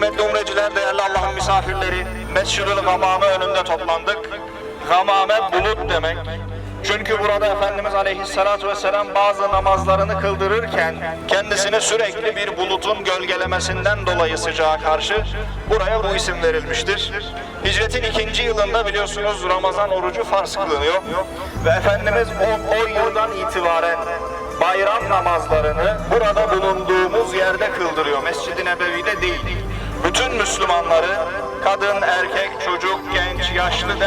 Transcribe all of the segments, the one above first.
dinleyiciler, değerli Allah'ın misafirleri, Mescid-ül Gamame önünde toplandık. Gamame bulut demek. Çünkü burada Efendimiz Aleyhisselatü Vesselam bazı namazlarını kıldırırken kendisini sürekli bir bulutun gölgelemesinden dolayı sıcağa karşı buraya bu isim verilmiştir. Hicretin ikinci yılında biliyorsunuz Ramazan orucu farz kılınıyor ve Efendimiz o, o yıldan itibaren bayram namazlarını burada bulunduğumuz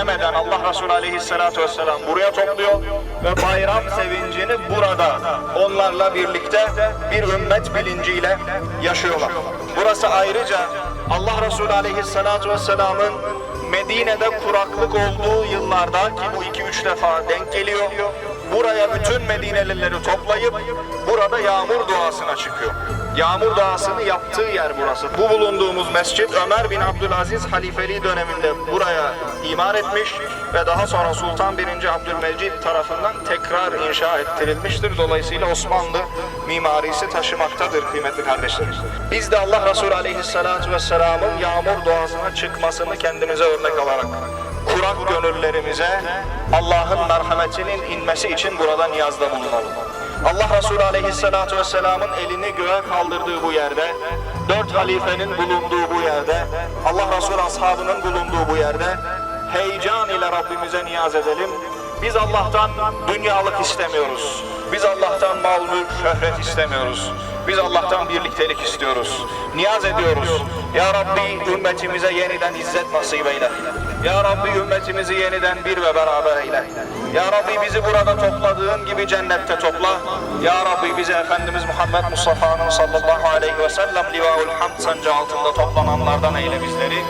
demeden Allah Resulü Aleyhisselatü Vesselam buraya topluyor ve bayram sevincini burada onlarla birlikte bir ümmet bilinciyle yaşıyorlar. Burası ayrıca Allah Resulü Aleyhisselatü Vesselam'ın Medine'de kuraklık olduğu yıllarda ki bu iki üç defa denk geliyor. Buraya bütün Medinelileri toplayıp burada yağmur duasına çıkıyor. Yağmur duasını yaptığı yer burası. Bu bulunduğumuz mescit Ömer bin Abdülaziz halifeliği döneminde buraya imar etmiş ve daha sonra Sultan 1. Abdülmecid tarafından tekrar inşa ettirilmiştir. Dolayısıyla Osmanlı mimarisi taşımaktadır kıymetli kardeşlerim. Biz de Allah Resulü Aleyhisselatü Vesselam'ın yağmur duasına çıkmasını kendimize örnek alarak kurak gönüllerimize Allah'ın merhametinin inmesi için burada niyazda bulunalım. Allah Resulü Aleyhisselatü Vesselam'ın elini göğe kaldırdığı bu yerde, dört halifenin bulunduğu bu yerde, Allah Resulü ashabının bulunduğu bu yerde heyecan ile Rabbimize niyaz edelim. Biz Allah'tan dünyalık istemiyoruz. Biz Allah'tan mal, mülk, şöhret istemiyoruz. Biz Allah'tan birliktelik istiyoruz. Niyaz ediyoruz. Ya Rabbi ümmetimize yeniden izzet nasip eyle. Ya Rabbi ümmetimizi yeniden bir ve beraber eyle. Ya Rabbi bizi burada topladığın gibi cennette topla. Ya Rabbi bizi Efendimiz Muhammed Mustafa'nın sallallahu aleyhi ve sellem livaul hamd sancı altında toplananlardan eyle bizleri.